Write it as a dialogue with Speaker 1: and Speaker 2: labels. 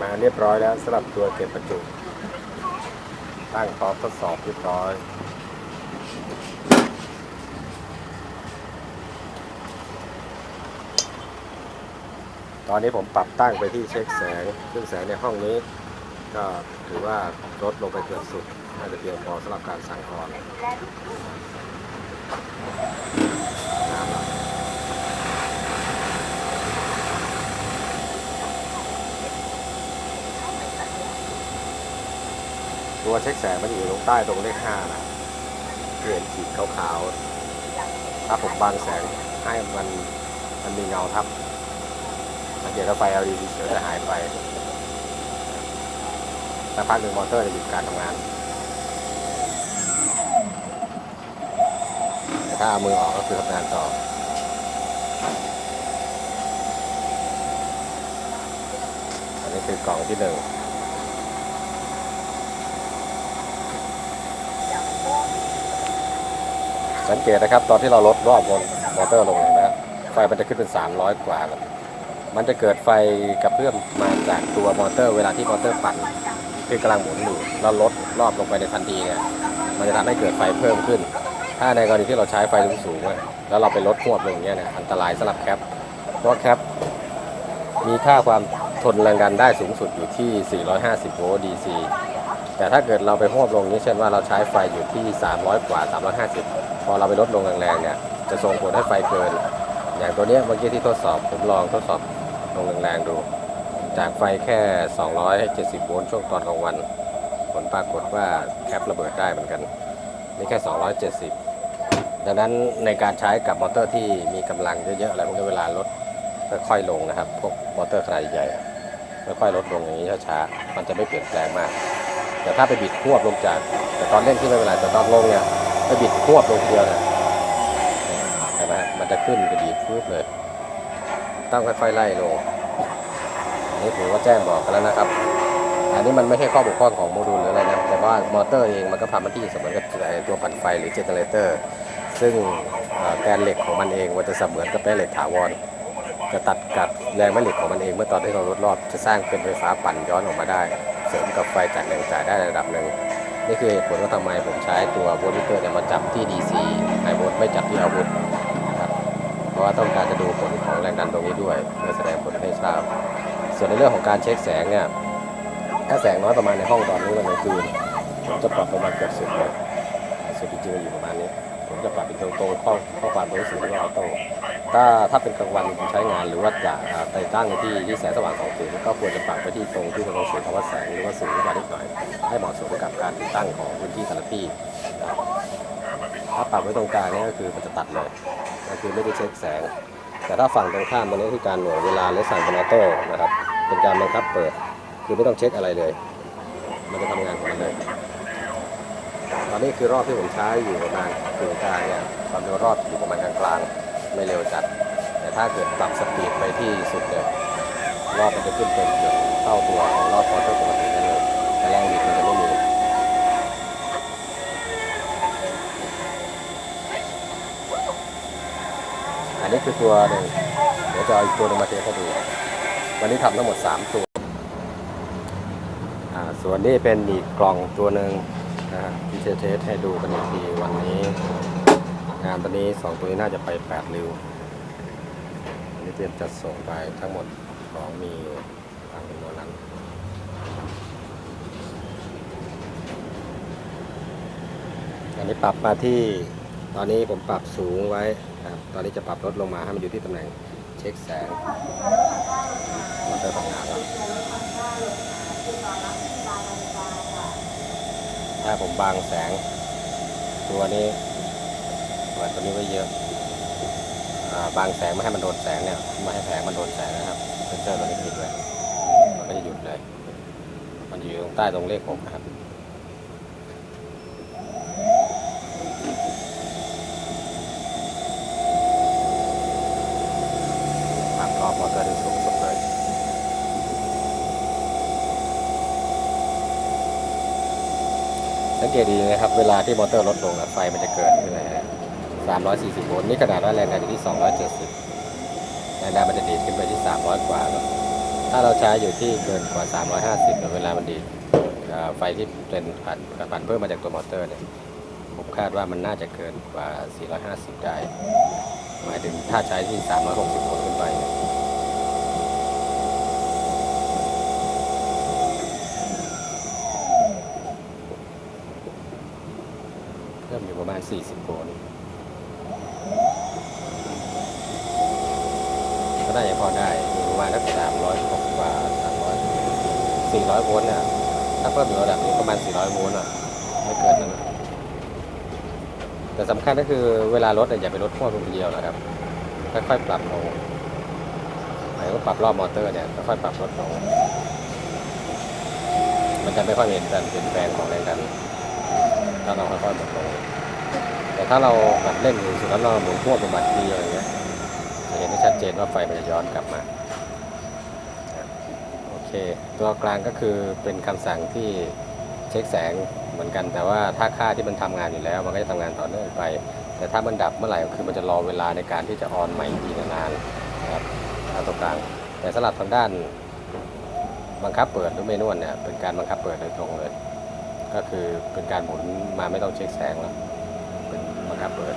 Speaker 1: มาเรียบร้อยแล้วสำหรับตัวเก็บประจุ ตั้งพร้อมทดสอบเรียบร้อยตอนนี้ผมปรับตั้งไปที่เช็คแสงซึ่งแสงในห้องนี้ ก็ถือว่าลดลงไปเกือบสุด น่าจะเพียงพอสำหรับการสั่งออนำละ ตัวเช็คแสงมันอยู่ตรงใต้ตรงเลขห้านะที่เห็นขีดขาวๆถ้าผมบังแสงให้มันมันมีเงาทับสังเกตว่าไฟ LED เฉยๆจะหายไปสักพักหนึ่งมอเตอร์จะหยุดการทำงานแต่ถ้าเอามือออกก็คือทำงานต่ออันนี้คือกล่องที่หนึ่ง สังเกตนะครับตอนที่เราลดรอบบนมอเตอร์ลงเห็นไหมครับไฟมันจะขึ้นเป็น 300 กว่ามันจะเกิดไฟกระเพื่อมมาจากตัวมอเตอร์เวลาที่มอเตอร์ปั่นที่กำลังหมุนอยู่เราลดรอบลงไปในทันทีเนี่ยมันจะทำให้เกิดไฟเพิ่มขึ้น ถ้าในกรณีที่เราใช้ไฟสูงๆแล้วเราไปลดควบลงอย่างเงี้ยนี่ยอันตรายสำหรับแคปเพราะแคปมีค่าความทนแรงดันได้สูงสุดอยู่ที่ 450 โวลต์ DC แต่ถ้าเกิดเราไปหวบลงนี้เช่นว่าเราใช้ไฟอยู่ที่ 300 กว่า 350 พอเราไปลดลงแรงๆเนี่ยจะส่งผลให้ไฟเกิน อย่างตัวนี้เมื่อกี้ที่ทดสอบผมลองทดสอบลงแรงๆดู จากไฟแค่ 270 โวลต์ช่วงตอนกลางวัน ผลปรากฏว่าแคประเบิดได้เหมือนกันนี่แค่ 270 ดังนั้นในการใช้กับมอเตอร์ที่มีกำลังเยอะๆอะไรพวกนี้เวลาลดค่อยๆลงนะครับพวกมอเตอร์ขนาดใหญ่ค่อยๆลดลงอย่างนี้ช้าๆมันจะไม่เปลี่ยนแปลงมาก แต่ถ้าไปบิดควบลงจาก แต่ตอนเล่นที่ไม่เป็นไรแต่ตอนลงเนี่ยไปบิดควบลงเดียวนี่ยเห็นไหมฮะมันจะขึ้นกระดีดฟุบเลย ต้องค่อยๆไล่ลงอันนี้ผมก็แจ้งบอกกันแล้วนะครับ อันนี้มันไม่ใช่ข้อบกพร่องของโมดูลหรืออะไรนะแต่ว่ามอเตอร์เองมันก็ทำหน้าที่เสมือนกับไอตัวปั่นไฟหรือเจเนเรเตอร์ ซึ่งแกนเหล็กของมันเองมันจะเสมือนกับแม่เหล็กถาวรจะตัดกับแรงแม่เหล็กของมันเองเมื่อตอนที่เราลดรอบจะสร้างเป็นไฟฟ้าปั่นย้อนออกมาได้ เสริมกับไฟจากแหล่งจ่ายได้ระดับหนึ่งนี่คือเหตุผลว่าทำไมผมใช้ตัวโวลต์มิเตอร์เนี่ยมาจับที่ DC ไฮโวลต์ไม่จับที่อาวุธนะครับเพราะว่าต้องการจะดูผลของแรงดันตรงนี้ด้วยเพื่อแสดงผลให้ทราบส่วนในเรื่องของการเช็คแสงเนี่ยถ้าแสงน้อยประมาณในห้องตอนนี้ตอนกลางคืนผมจะปรับประมาณเกือบสุดเลยสุดจริงๆอยู่ประมาณนี้ผมจะปรับเป็นตรงๆข้อข้อความตัวหนังสือที่ว่าออโต้ ถ้าถ้าเป็นกลางวันใช้งานหรือว่าจะไปตั้งที่ที่แสงสว่างสองถึงก็ควรจะปรับไปที่ตรงที่ตันังสือคำว่าแสงหรือว่าสูงขึ้นมานิดหน่อย ให้เหมาะสมกับการติดตั้งของพื้นที่แต่ละที่ถ้าปรับไว้ตรงกลางนี่ก็คือมันจะตัดเลยก็คือไม่ได้เช็คแสง แต่ถ้าฝั่งตรงข้ามตรงนี้คือการหน่วงเวลาและสั่งเป็นออโต้นะครับเป็นการบังคับเปิด คือไม่ต้องเช็คอะไรเลย มันจะทำงานของมันเลยตอนนี้คือรอบที่ผมใช้อยู่ประมาณกลางเนี่ยความเร็วรอบอยู่ประมาณกลางๆ ไม่เร็วจัด แต่ถ้าเกิดปรับสปีดไปที่สุดเนี่ยรอบมันจะขึ้นเป็นเกือบเท่าตัวของรอบมอเตอร์ปกตินั่นเลยแต่แรงบิดมันจะไม่มีอันนี้คือตัวหนึ่งเดี๋ยวจะเอาอีกตัวนึงมาเทสให้ดู วันนี้ทำทั้งหมด 3 ตัวอ่าส่วนนี้เป็นอีกกล่องตัวหนึ่งนะฮะที่จะเทสให้ดูกันอีกทีวันนี้ งานตัวนี้ 2 ตัวนี้น่าจะไป 8 ริ้วอันนี้เตรียมจัดส่งไปทั้งหมดของมีทางเป็นโนนั้นอันนี้ปรับมาที่ตอนนี้ผมปรับสูงไว้ครับตอนนี้จะปรับลดลงมาให้มันอยู่ที่ตำแหน่งเช็คแสงมอเตอร์ทำงานแล้วถ้าผมบางแสง ตัวนี้ เปิดตัวนี้ไว้เยอะอบางแสงไม่ให้มันโดนแสงเนี่ยไม่ให้แผงมันโดนแสงนะครับเซนเซอร์ตัวนี้ปิดไว้มันก็จะหยุดเลย มันอยู่ตรงใต้ตรงเลขหกนะครับปรับรอบมอเตอร์ที่สูงสุดเลยสังเกตดีนะครับ เวลาที่มอเตอร์ลดลงไฟมันจะเกิดขึ้นเลยฮะ 340 โวลต์นี่ขนาดว่าแรงดันอยู่ที่ 270 แรงดันมันจะดีดขึ้นไปที่ 300 กว่าแล้วถ้าเราใช้อยู่ที่เกินกว่า 350หรือเวลามันดีดไฟที่เป็นผ่านผ่านเพิ่มมาจากตัวมอเตอร์เนี่ยผมคาดว่ามันน่าจะเกินกว่า 450 ได้ หมายถึงถ้าใช้ที่ 360 โวลต์ขึ้นไปเนี่ยเพิ่มอยู่ประมาณ 40 โวลต์ ก็ได้ยังพอได้ประมาณสัก300กว่า300 400โวลต์เนี่ยถ้าเพิ่มอยู่ระดับนี้ประมาณ400โวลต์อะไม่เกินนั้นนะแต่สำคัญก็คือเวลาลดเนี่ยอย่าไปลดขั้วลงทีเดียวนะครับ ค่อยๆปรับลงหมายถึงว่าปรับรอบมอเตอร์เนี่ยค่อยๆปรับลดลงมันจะไม่ค่อยเห็นการเปลี่ยนแปลงของแรงดันถ้าเราค่อยๆลดลงแต่ถ้าเราแบบเล่นอยู่สุดแล้วเราหมุนพวกเป็นบัตรทีอะไรเงี้ยจะ เห็นได้ชัดเจนว่าไฟมันจะย้อนกลับมาโอเคตัวกลางก็คือเป็นคำสั่งที่เช็คแสงเหมือนกัน แต่ว่าถ้าค่าที่มันทำงานอยู่แล้ว มันก็จะทำงานต่อเนื่องไป แต่ถ้ามันดับเมื่อไหร่คือมันจะรอเวลาในการที่จะออนใหม่อีกทีนานๆนะครับเอาตัวกลาง แต่สำหรับทางด้านบังคับเปิดหรือเมนวลเนี่ยเป็นการบังคับเปิดโดยตรงเลย ก็คือเป็นการหมุนมาไม่ต้องเช็คแสงแล้วเป็นบังคับเปิด